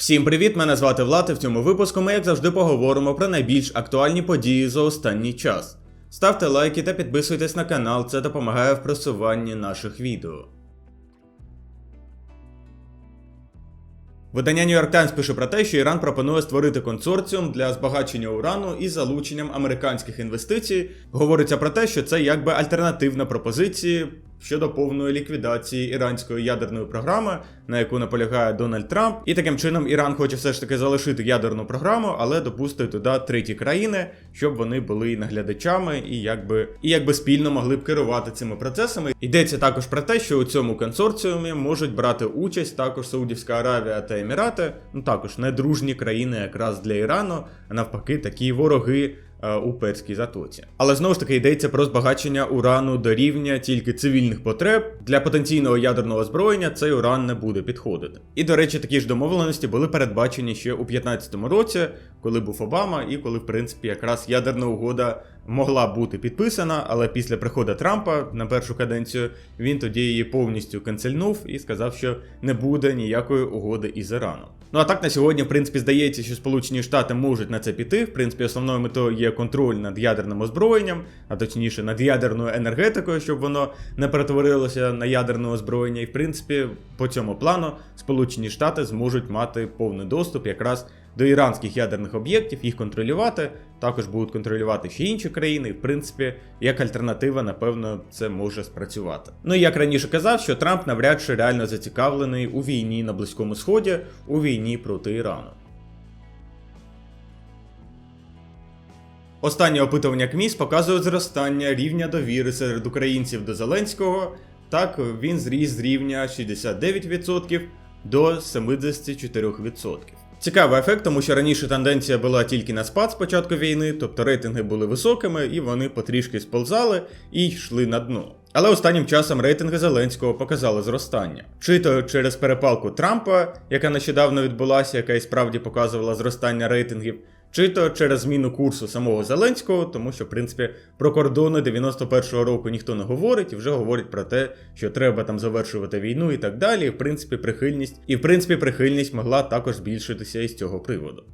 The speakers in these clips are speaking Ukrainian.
Всім привіт! Мене звати Влад, і в цьому випуску ми, як завжди, поговоримо про найбільш актуальні події за останній час. Ставте лайки та підписуйтесь на канал, це допомагає в просуванні наших відео. Видання New York Times пише про те, що Іран пропонує створити консорціум для збагачення урану із залученням американських інвестицій. Говориться про те, що це якби альтернативна пропозиції щодо повної ліквідації іранської ядерної програми, на яку наполягає Дональд Трамп. І таким чином Іран хоче все ж таки залишити ядерну програму, але допустити туди треті країни, щоб вони були і наглядачами і якби і якби спільно могли б керувати цими процесами. Йдеться також про те, що у цьому консорціумі можуть брати участь також Саудівська Аравія та Емірати, ну також не дружні країни якраз для Ірану, а навпаки, такі вороги. Е, У Перській затоці, але знову ж таки йдеться про збагачення урану до рівня тільки цивільних потреб. Для потенційного ядерного озброєння цей уран не буде підходити. І до речі, такі ж домовленості були передбачені ще у 2015 році, коли був Обама, і коли, в принципі, якраз ядерна угода могла бути підписана, але після приходу Трампа на першу каденцію він тоді її повністю канцельнув і сказав, що не буде ніякої угоди із Іраном. Ну а так на сьогодні, в принципі, здається, що Сполучені Штати можуть на це піти. В принципі, основною метою є контроль над ядерним озброєнням, а точніше над ядерною енергетикою, щоб воно не перетворилося на ядерне озброєння. І в принципі, по цьому плану Сполучені Штати зможуть мати повний доступ якраз до іранських ядерних об'єктів, їх контролювати. Також будуть контролювати ще інші країни. В принципі, як альтернатива, напевно, це може спрацювати. Ну і як раніше казав, що Трамп навряд чи реально зацікавлений у війні на Близькому Сході, у війні проти Ірану. Останнє опитування КМІС показує зростання рівня довіри серед українців до Зеленського. Так, він зріс з рівня 69% до 74%. Цікавий ефект, тому що раніше тенденція була тільки на спад з початку війни, тобто рейтинги були високими і вони потрішки сползали і йшли на дно. Але останнім часом рейтинги Зеленського показали зростання. Чи то через перепалку Трампа, яка нещодавно відбулася, яка і справді показувала зростання рейтингів, чи то через зміну курсу самого Зеленського, тому що, в принципі, про кордони 91-го року ніхто не говорить, і вже говорить про те, що треба там завершувати війну і так далі. І в принципі, прихильність, і в принципі, прихильність могла також збільшитися із цього приводу.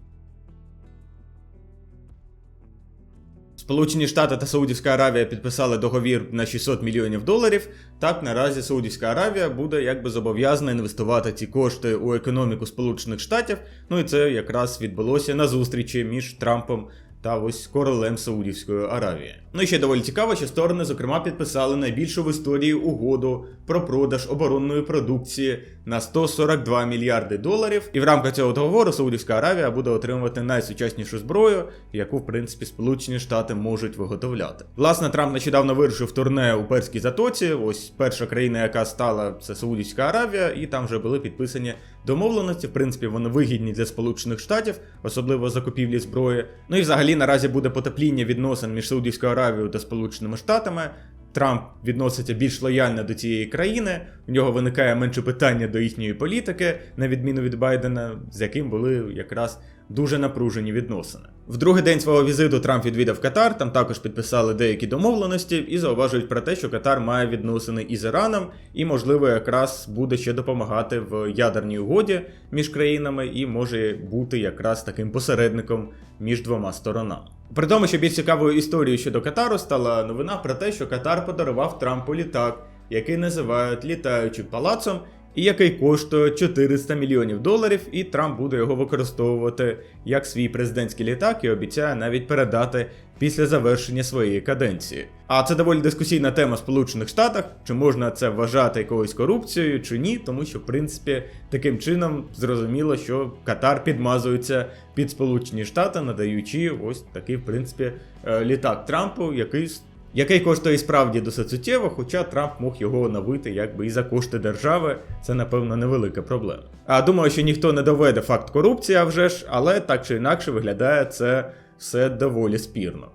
Сполучені Штати та Саудівська Аравія підписали договір на 600 мільйонів доларів. Так наразі Саудівська Аравія буде якби зобов'язана інвестувати ці кошти у економіку Сполучених Штатів. Ну і це якраз відбулося на зустрічі між Трампом та ось королем Саудівської Аравії. Ну і ще доволі цікаво, що сторони, зокрема, підписали найбільшу в історії угоду про продаж оборонної продукції на 142 мільярди доларів. І в рамках цього договору Саудівська Аравія буде отримувати найсучаснішу зброю, яку, в принципі, Сполучені Штати можуть виготовляти. Власне, Трамп нещодавно вирушив турне у Перській затоці. Ось перша країна, яка стала, це Саудівська Аравія, і там вже були підписані домовленості. В принципі, вони вигідні для Сполучених Штатів, особливо закупівлі зброї. Ну і взагалі наразі буде потепління відносин між Саудівською Аравією та Сполученими Штатами. Трамп відноситься більш лояльно до цієї країни, У нього виникає менше питання до їхньої політики, на відміну від Байдена, з яким були якраз дуже напружені відносини. В другий день свого візиту Трамп відвідав Катар, там також підписали деякі домовленості і зауважують про те, що Катар має відносини із Іраном і, можливо, якраз буде ще допомагати в ядерній угоді між країнами і може бути якраз таким посередником між двома сторонами. При тому, що більш цікавою історією щодо Катару стала новина про те, що Катар подарував Трампу літак, який називають літаючим палацом, і який коштує 400 мільйонів доларів, і Трамп буде його використовувати як свій президентський літак і обіцяє навіть передати після завершення своєї каденції. А це доволі дискусійна тема в Сполучених Штатах, чи можна це вважати якоюсь корупцією, чи ні, тому що, в принципі, таким чином зрозуміло, що Катар підмазується під Сполучені Штати, надаючи ось такий, в принципі, е, літак Трампу, який який коштує справді досить суттєво, хоча Трамп мог його оновити якби і за кошти держави, це напевно невелика проблема. А думаю, що ніхто не доведе факт корупції, а вже ж, але так чи інакше виглядає це все доволі спірно.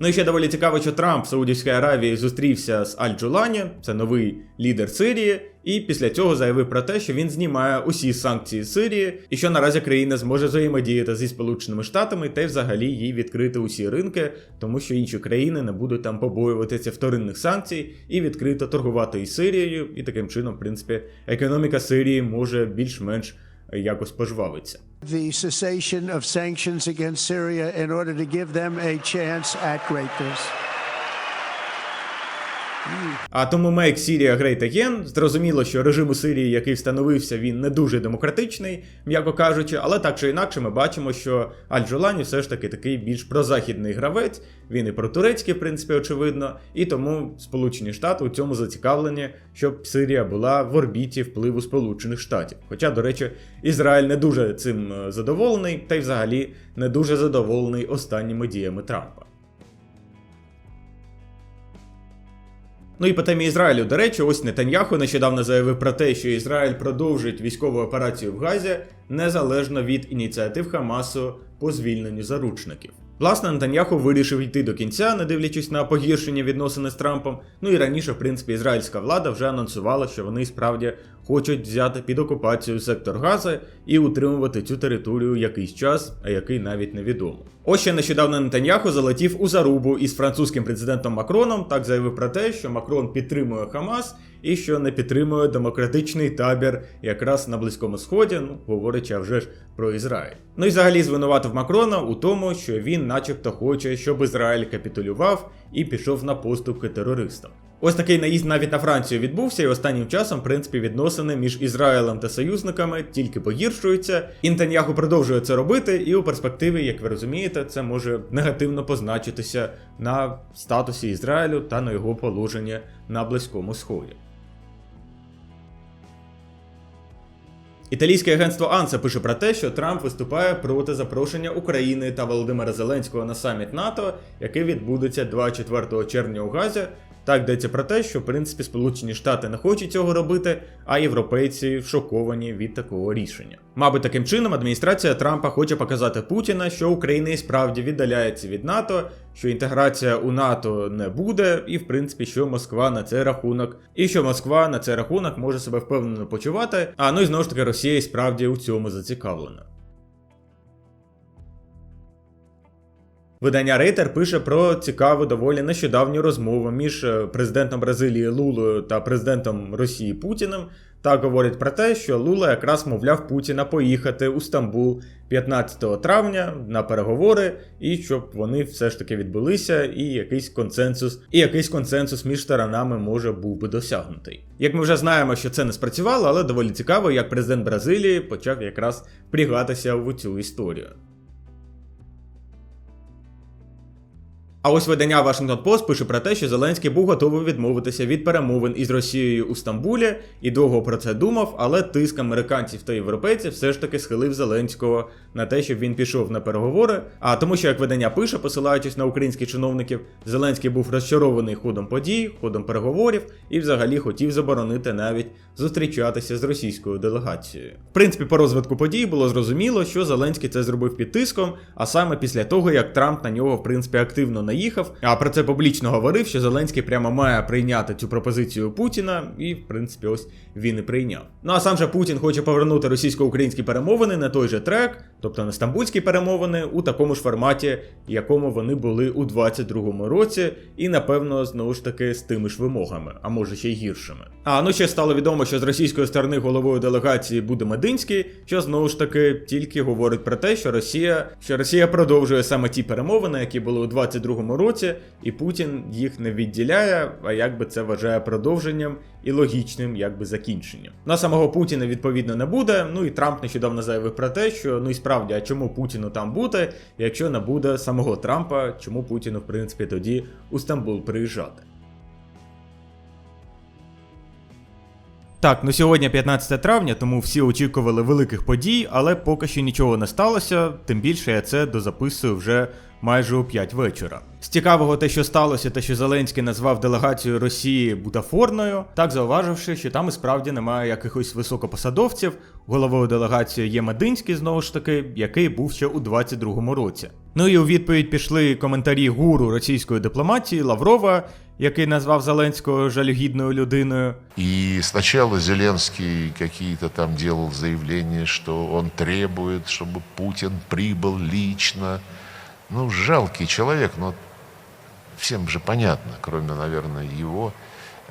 Ну і ще доволі цікаво, що Трамп в Саудівській Аравії зустрівся з Аль-Джулані, це новий лідер Сирії, і після цього заявив про те, що він знімає усі санкції Сирії, і що наразі країна зможе взаємодіяти зі Сполученими Штатами та й взагалі їй відкрити усі ринки, тому що інші країни не будуть там побоюватися вторинних санкцій і відкрито торгувати із Сирією, і таким чином, в принципі, економіка Сирії може більш-менш якось пожвавиться. the cessation of sanctions against Syria in order to give them a chance at greatness. А тому Make Syria Great Again. Зрозуміло, що режим у Сирії, який встановився, він не дуже демократичний, м'яко кажучи, але так чи інакше ми бачимо, що Аль-Джолані все ж таки такий більш прозахідний гравець, він і протурецький, в принципі, очевидно, і тому Сполучені Штати у цьому зацікавлені, щоб Сирія була в орбіті впливу Сполучених Штатів. Хоча, до речі, Ізраїль не дуже цим е, задоволений, та й взагалі не дуже задоволений останніми діями Трампа. Ну і по темі Ізраїлю, до речі, ось Нетаньяху нещодавно заявив про те, що Ізраїль продовжить військову операцію в Газі незалежно від ініціатив Хамасу по звільненню заручників. Власне, Нетаньяху вирішив йти до кінця, не дивлячись на погіршення відносини з Трампом. Ну і раніше, в принципі, ізраїльська влада вже анонсувала, що вони справді хочуть взяти під окупацію сектор Гази і утримувати цю територію якийсь час, а який навіть невідомо. Ось ще нещодавно Нетаньяху залетів у зарубу із французьким президентом Макроном. Так заявив про те, що Макрон підтримує Хамас і що не підтримує демократичний табір якраз на Близькому Сході, ну говорячи вже ж про Ізраїль. Ну і взагалі звинуватив Макрона у тому, що він, начебто, хоче, щоб Ізраїль капітулював і пішов на поступки терористам. Ось такий наїзд навіть на Францію відбувся, і останнім часом, в принципі, відносини між Ізраїлем та союзниками тільки погіршуються. Інтаньяху продовжує це робити, і у перспективі, як ви розумієте, це може негативно позначитися на статусі Ізраїлю та на його положенні на Близькому Сході. Італійське агентство Анса пише про те, що Трамп виступає проти запрошення України та Володимира Зеленського на саміт НАТО, який відбудеться 24 червня у Газі. Так йдеться про те, що в принципі Сполучені Штати не хочуть цього робити, а європейці шоковані від такого рішення. Мабуть, таким чином адміністрація Трампа хоче показати Путіна, що Україна і справді віддаляється від НАТО, що інтеграція у НАТО не буде, і в принципі, що Москва на цей рахунок, і що Москва на цей рахунок може себе впевнено почувати. А ну і знову ж таки Росія і справді у цьому зацікавлена. Видання Рейтер пише про цікаву доволі нещодавню розмову між е, президентом Бразилії Лулою та президентом Росії Путіним. Так говорять про те, що Лула якраз мовляв Путіна поїхати у Стамбул 15 травня на переговори, і щоб вони все ж таки відбулися, і якийсь консенсус, і якийсь консенсус між сторонами може був би досягнутий. Як ми вже знаємо, що це не спрацювало, але доволі цікаво, як президент Бразилії почав якраз впрягатися в цю історію. А ось видання Washington Post пише про те, що Зеленський був готовий відмовитися від перемовин із Росією у Стамбулі і довго про це думав, але тиск американців та європейців все ж таки схилив Зеленського на те, щоб він пішов на переговори. А тому, що як видання пише, посилаючись на українських чиновників, Зеленський був розчарований ходом подій, ходом переговорів і взагалі хотів заборонити навіть зустрічатися з російською делегацією. В принципі, по розвитку подій було зрозуміло, що Зеленський це зробив під тиском, а саме після того, як Трамп на нього в принципі активно наїхав. А про це публічно говорив, що Зеленський прямо має прийняти цю пропозицію Путіна, і в принципі ось він і прийняв. Ну а сам же Путін хоче повернути російсько-українські перемовини на той же трек, тобто на стамбульські перемовини, у такому ж форматі, якому вони були у 22-му році, і напевно знову ж таки з тими ж вимогами, а може ще й гіршими. А ну ще стало відомо, що з російської сторони головою делегації буде Мединський, що знову ж таки тільки говорить про те, що Росія, що Росія продовжує саме ті перемовини, які були у 22-му році, і Путін їх не відділяє, а якби це вважає продовженням і логічним якби закінченням. На самого Путіна відповідно не буде. Ну і Трамп нещодавно заявив про те, що ну і справді, а чому Путіну там бути, якщо не буде самого Трампа, чому Путіну в принципі тоді у Стамбул приїжджати. Так, ну сьогодні 15 травня, тому всі очікували великих подій, але поки що нічого не сталося. Тим більше я це дозаписую вже майже у 5 вечора. З цікавого те, що сталося, те, що Зеленський назвав делегацію Росії бутафорною, так зауваживши, що там і справді немає якихось високопосадовців. Головою делегації є Мединський, знову ж таки, який був ще у 22-му році. Ну і у відповідь пішли коментарі гуру російської дипломатії Лаврова, який назвав Зеленського жалюгідною людиною. И сначала Зеленский какие-то там делал заявления, что он требует, чтобы Путин прибыл лично. Ну, жалкий человек, но всем же понятно, кроме, наверное, его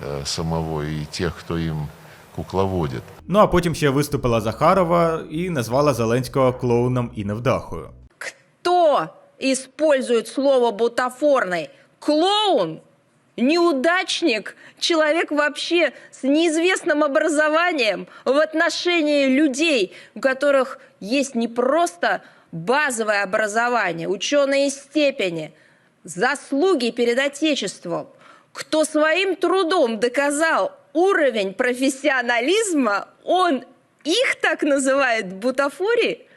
э, самого и тех, кто им кукловодит. Ну а потім ще виступила Захарова і назвала Зеленського клоуном і невдахою. Кто использует слово бутафорный? Клоун? Неудачник? Человек вообще с неизвестным образованием в отношении людей, у которых есть не просто базовое образование, ученые степени, заслуги перед Отечеством, кто своим трудом доказал уровень профессионализма, он их так называет бутафорией?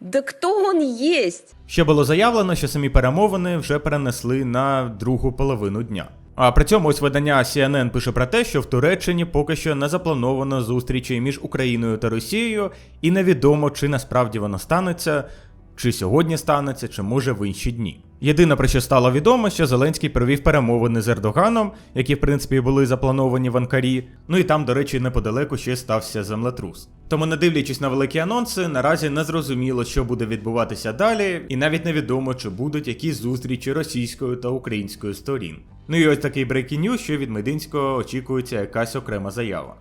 Да кто он есть? Ще було заявлено, що самі перемовини вже перенесли на другу половину дня. А при цьому ось видання CNN пише про те, що в Туреччині поки що не заплановано зустрічі між Україною та Росією, і невідомо, чи насправді воно станеться, чи сьогодні станеться, чи може в інші дні. Єдине про що стало відомо, що Зеленський провів перемовини з Ердоганом, які в принципі були заплановані в Анкарі. Ну і там, до речі, неподалеку ще стався землетрус. Тому, не дивлячись на великі анонси, наразі не зрозуміло, що буде відбуватися далі, і навіть невідомо, чи будуть якісь зустрічі російської та української сторін. Ну і ось такий breaking що від Мединського очікується якась окрема заява.